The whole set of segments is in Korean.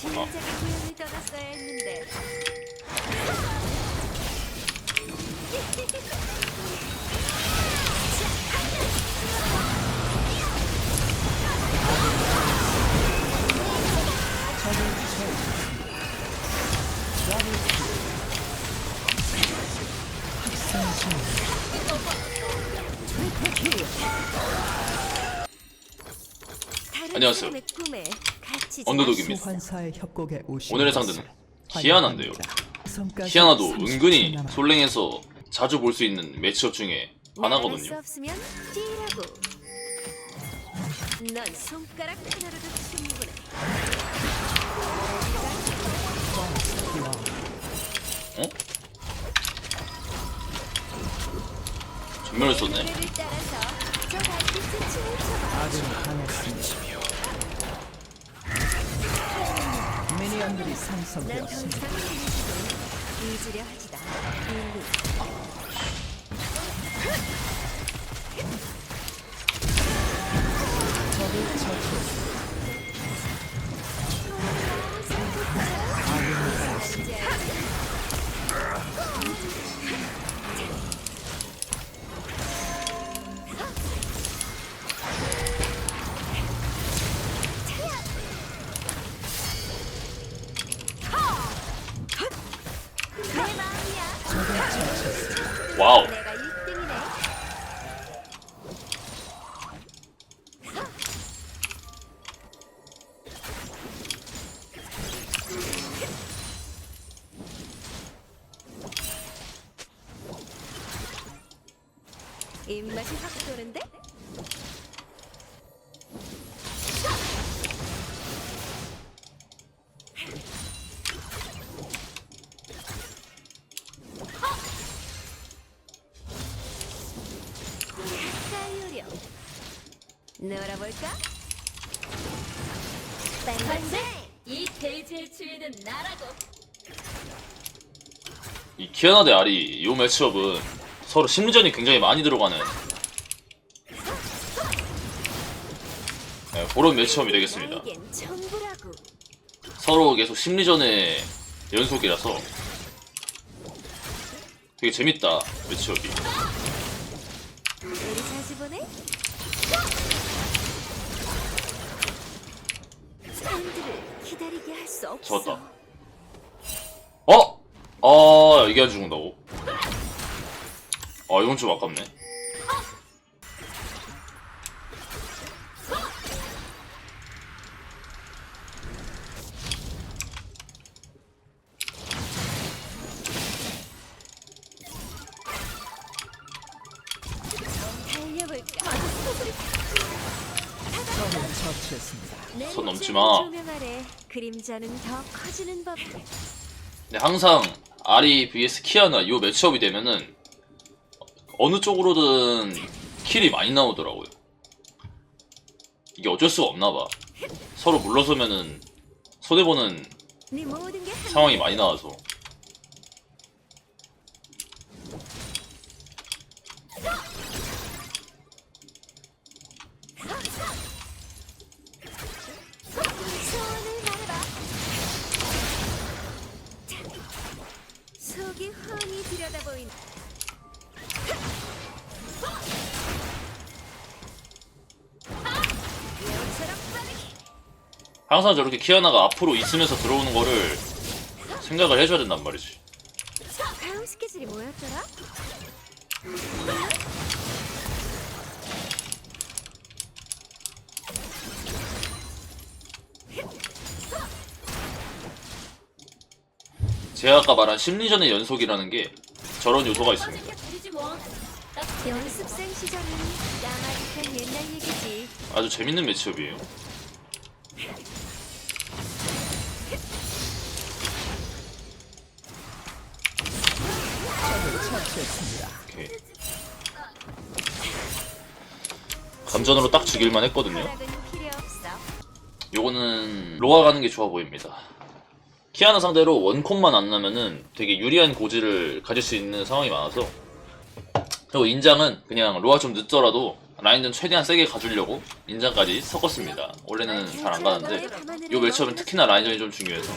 진작에 고향을 떠났어야 했는데 다른 안녕하세요. 사람의 꿈에 갇히지 언더독입니다. 오늘의 상대는 키아나도 30초 은근히 솔랭에서 자주 볼 수 있는 매치업 중에 하나거든요. 어? 전멸을 썼네. 미니언들이 난 더 상성되었습니다. 이상 이기고 잊으려 하지다. 일리. 적을 처치했습니다. 가요령 놀아볼까? 반대! 이 대지의 주인은 나라고 이 키아나 대 아리 이 매치업은 서로 심리전이 굉장히 많이 들어가는 네, 그런 매치업이 되겠습니다. 나에겐 전부라고 서로 계속 심리전의 연속이라서 되게 재밌다 매치업이. 안 죽는다고? 아 이건 좀 아깝네. 손 넘지 마. 조명 아래 그림자는 더 커지는 법 근데 항상 아리 vs 키아나 이 매치업이 되면은 어느 쪽으로든 킬이 많이 나오더라고요. 이게 어쩔 수가 없나 봐. 서로 물러서면은 손해보는 네 상황이 많이 나와서. 항상 저렇게 키아나가 앞으로 있으면서 들어오는 거를 생각을 해줘야 된단 말이지. 다음 스케줄이 뭐였더라? 제가 아까 말한 심리전의 연속이라는 게 저런 요소가 있습니다. 연습생 시절은 옛날 얘기지 아주 재밌는 매치업이에요. 오케이. 감전으로 딱 죽일만 했거든요. 요거는 로아 가는 게 좋아 보입니다. 키아나 상대로 원콤만 안 나면은 되게 유리한 고지를 가질 수 있는 상황이 많아서 그리고 인장은 그냥 로아 좀 늦더라도 라인전 최대한 세게 가주려고 인장까지 섞었습니다. 원래는 잘 안 가는데 요 매치업은 특히나 라인전이 좀 중요해서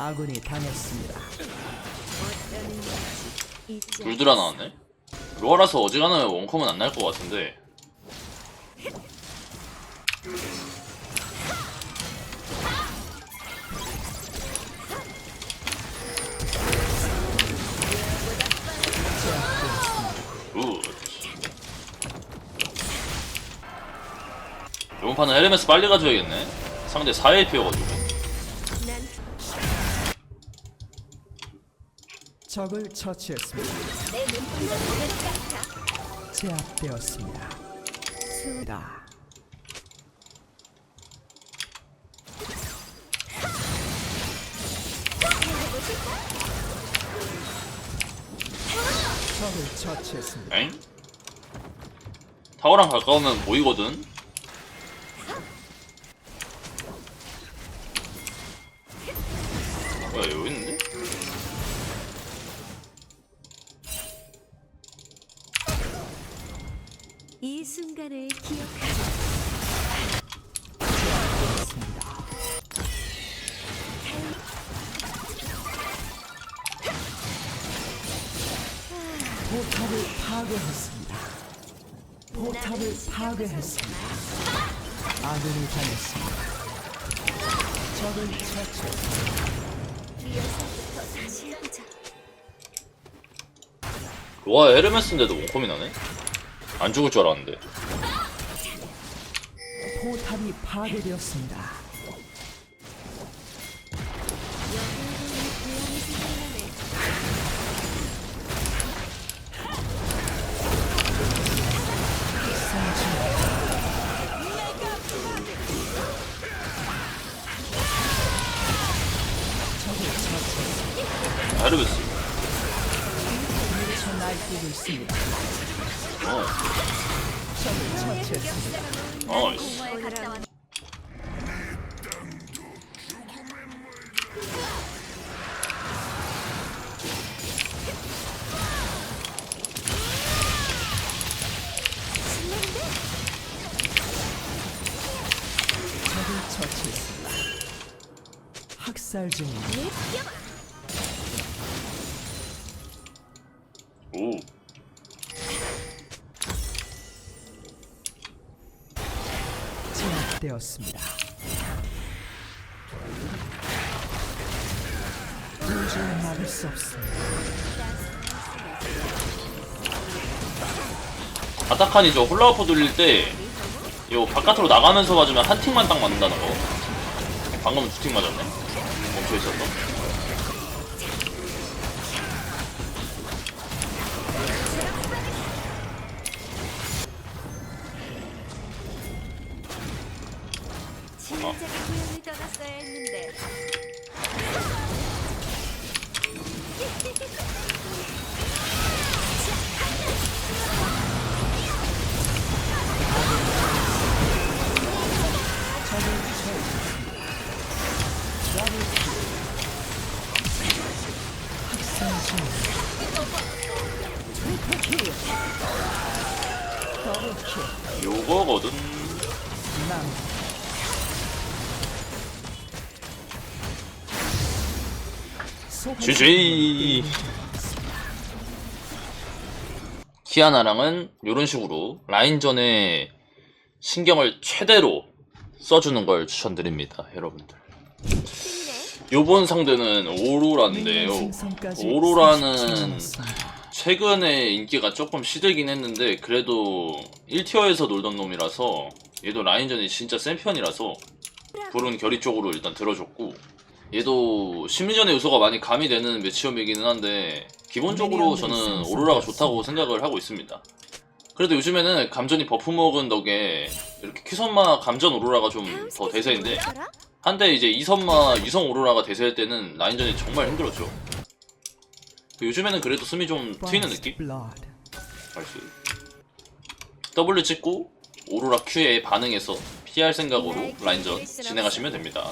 아군이 당했습니다. 불드라 나왔네? 로아라서 어지간하면 원컴은 안 날 것 같은데. 굿. 이번 판은 헤르메스 빨리 가져야겠네. 상대 4회 피어가지고 적을 처치했습니다. 내 보는 같아. 제압되었습니다. 수다. 적을 처치했습니다. 엥? 타워랑 가까우면 보이거든? 뭐야 여기 순간을. 제압되었습니다. 포탑을 파괴했습니다. 포탑을 파괴했습니다. 아군이 당했습니다. 적을 처치했습니다. 리허설부터 다시 해보자. 로아 헤르메스인데도 원컴이 나네? 안 죽을 줄 알았는데 포탑이 파괴되었습니다. 날뛰고 있습니다. 어 처치했습니다. 학살 중입니다. 제압되었습니다. 도저히 막을 수 없습니다. 아타칸이 저 홀라우프 돌릴 때 이거 바깥으로 나가면서 맞으면 한 틱만 딱 맞는다는 거 방금은 두틱 맞았네 멈춰 있었어 GG 키아나랑은 이런 식으로 라인전에 신경을 최대로 써주는 걸 추천드립니다 여러분들. 요번 상대는 오로라인데요. 오로라는 30초 남았습니다. 최근에 인기가 조금 시들긴 했는데 그래도 1티어에서 놀던 놈이라서 얘도 라인전이 진짜 센 편이라서 불은 결이 쪽으로 일단 들어줬고 얘도 심리전의 요소가 많이 가미되는 매치업이기는 한데 기본적으로 저는 오로라가 좋다고 생각을 하고 있습니다. 그래도 요즘에는 감전이 버프 먹은 덕에 이렇게 큐선마 감전 오로라가 좀 더 대세인데 한때 이제 이선마 이성 오로라가 대세일 때는 라인전이 정말 힘들었죠. 요즘에는 그래도 숨이 좀 트이는 느낌? 나이스 W 찍고 오로라 Q에 반응해서 피할 생각으로 라인전 진행하시면 됩니다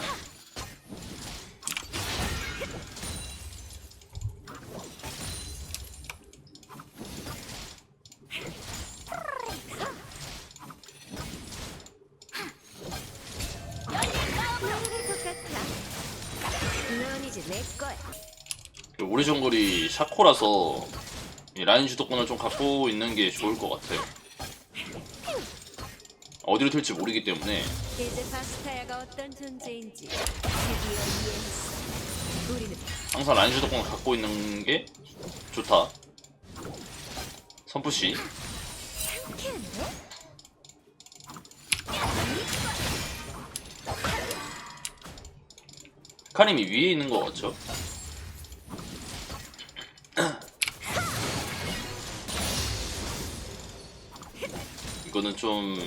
정글이 샤코라서 이 라인 주도권을 좀 갖고 있는 게 좋을 것 같아요. 어디로 튈지 모르기 때문에. 항상 라인 주도권을 갖고 있는 게 좋다. 선푸시? 카림이 위에 있는 것 같죠? 좀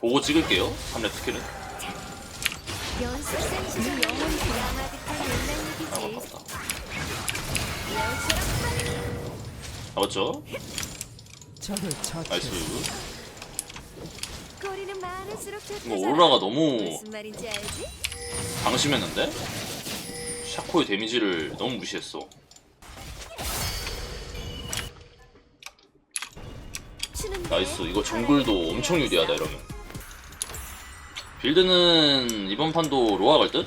보고 찍을게요. 3렙 스킬은. 연습생 야마득한 옛날 아, 얘기지. 맞다. 여우처럼 잡았죠? 적을 나이스. 처치했습니다. 거리는 많을수록 좋다. 이거 오로라가 너무 무슨 말인지 알지? 방심했는데? 샤코의 데미지를 너무 무시했어. 나이스. 이거 정글도 엄청 유리하다, 이러면. 빌드는 이번 판도 로아 갈 듯?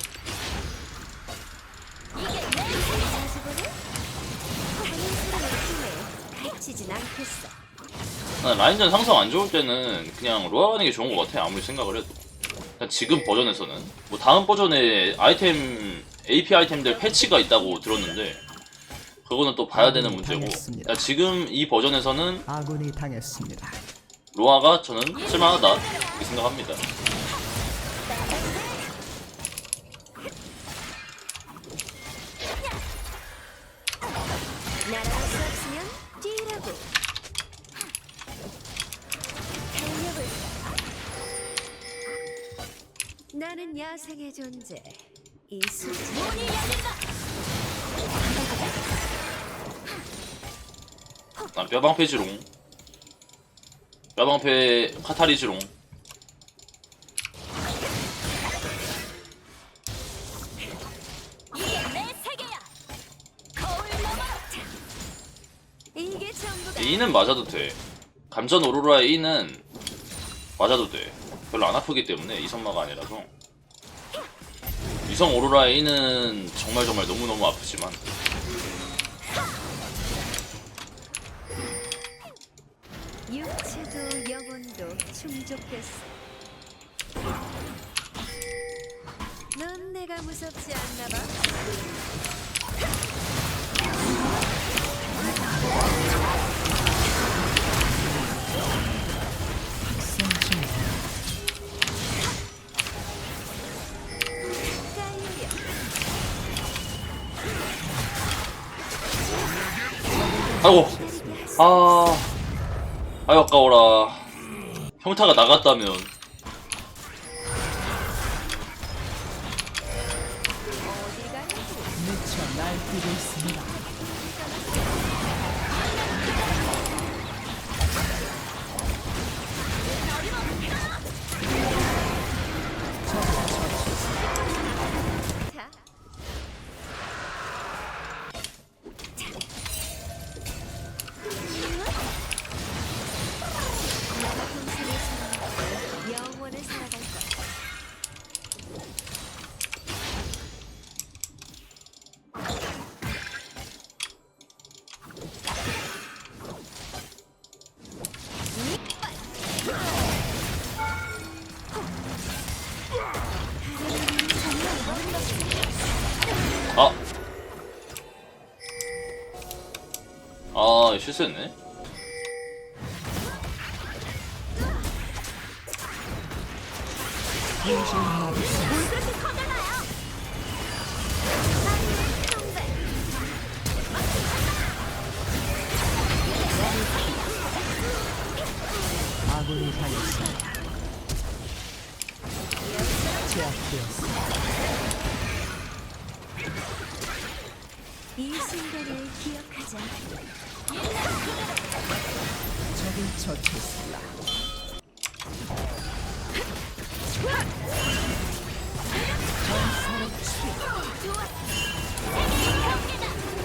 난 라인전 상성 안 좋을 때는 그냥 로아 가는 게 좋은 것 같아 아무리 생각을 해도 지금 버전에서는 뭐 다음 버전에 아이템 AP 아이템들 패치가 있다고 들었는데 그거는 또 봐야 되는 문제고 당했습니다. 그러니까 지금 이 버전에서는 아군이 당했습니다. 로아가 저는 쓸만하다 이렇게 생각합니다 날아갈 수 없으면 뛰라고. 달려볼까? 나는 야생의 존재. 이 수지. 난 뼈방패 지롱 뼈방패 카타리 지롱 이게 내 세계야. 거울 넘어. 이게 전부가. E는 맞아도 돼 감전 오로라의 E는 맞아도 돼 별로 안 아프기 때문에 이성마가 아니라서 이성 오로라의 E는 정말 정말 너무너무 아프지만 육체도 영혼도 충족했어. 넌 내가 무섭지 않나 봐. 아이고. 아 아유 아까워라 평타가 나갔다면. 미쳐 날뛰고. 아. 아, 실수했네. 아군이 달렸습니다. 순간을 기억하자. 적을 처치했습니다.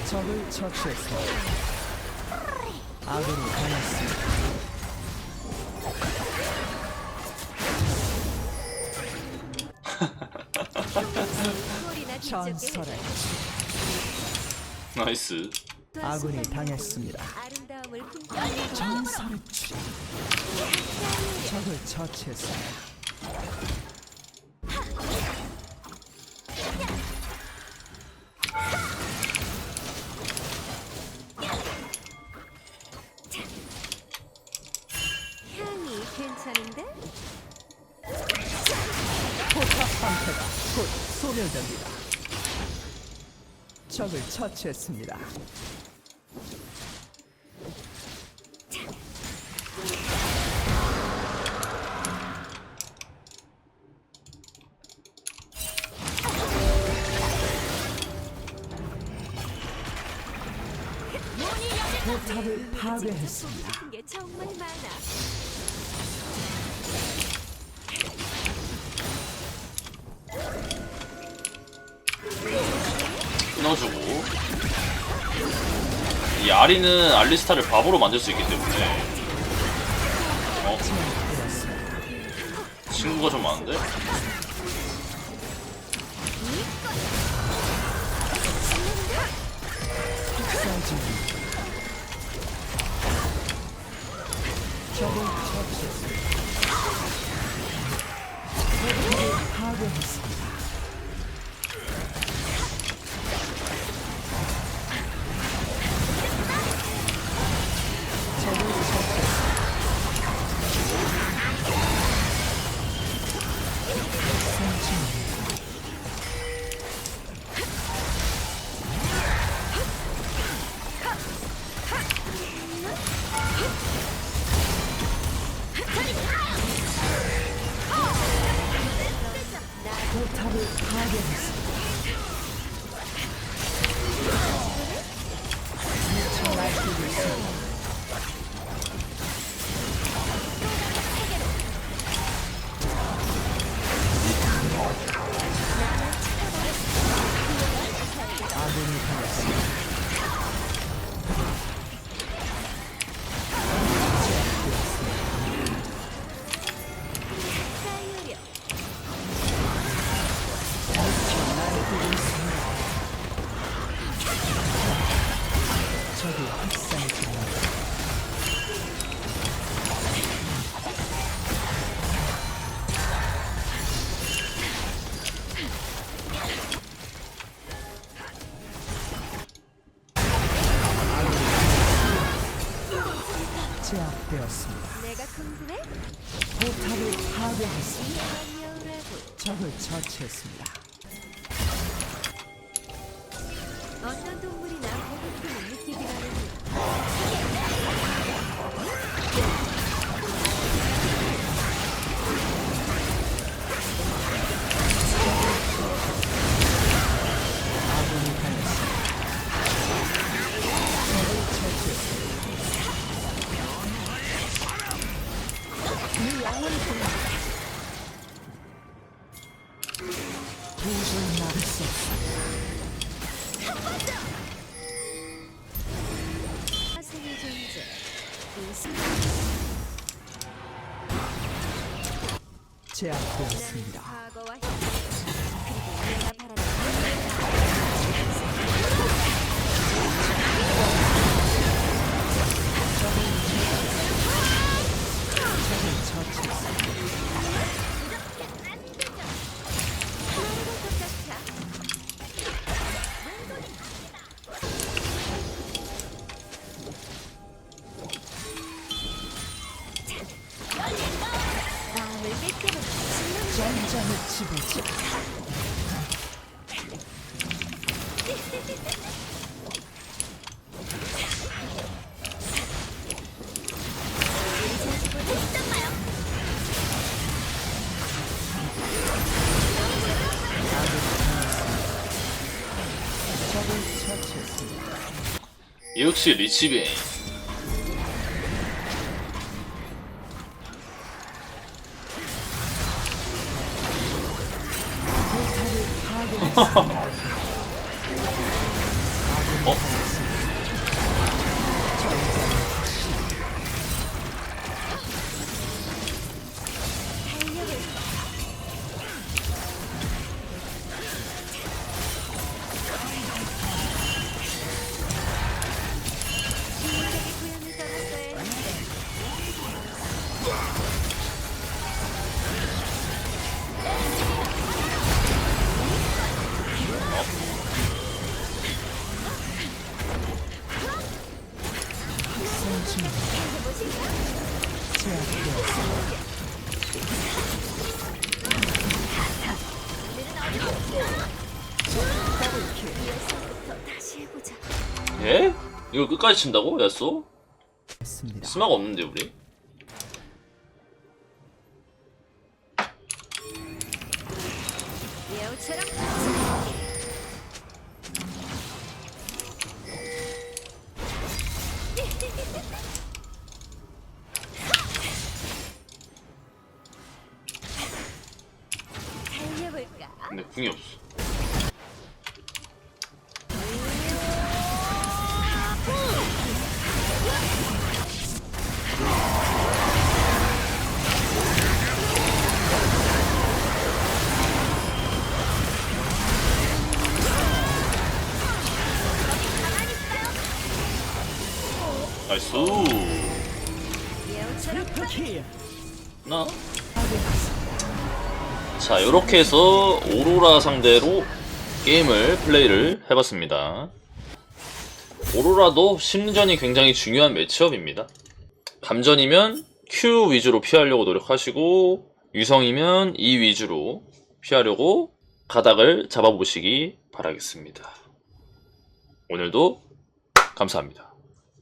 적을 처치했습니다. 아군이 당했습니다. 전설의 나이스 아군이 당했습니다. 아름다움을 품고 전설의 추 적을 처치했습니다. 향이 괜찮은데? 포탑 방패가 곧 소멸됩니다. 적을 처치했습니다. 포탑을 파괴했습니다. 이 아리는 알리스타를 바보로 만들 수 있기 때문에 어? 친구가 좀 많은데? 적을 처치했습니다. 포탑을 파괴했습니다. 포 제압되었습니다. 역시 리치베인. 이걸 끝까지 친다고? 야쏘? 스마가 없는데 우리? 나이스. 나. 자, 이렇게 해서 오로라 상대로 게임을 플레이를 해봤습니다. 오로라도 심리전이 굉장히 중요한 매치업입니다. 감전이면 Q 위주로 피하려고 노력하시고 유성이면 E 위주로 피하려고 가닥을 잡아보시기 바라겠습니다. 오늘도 감사합니다.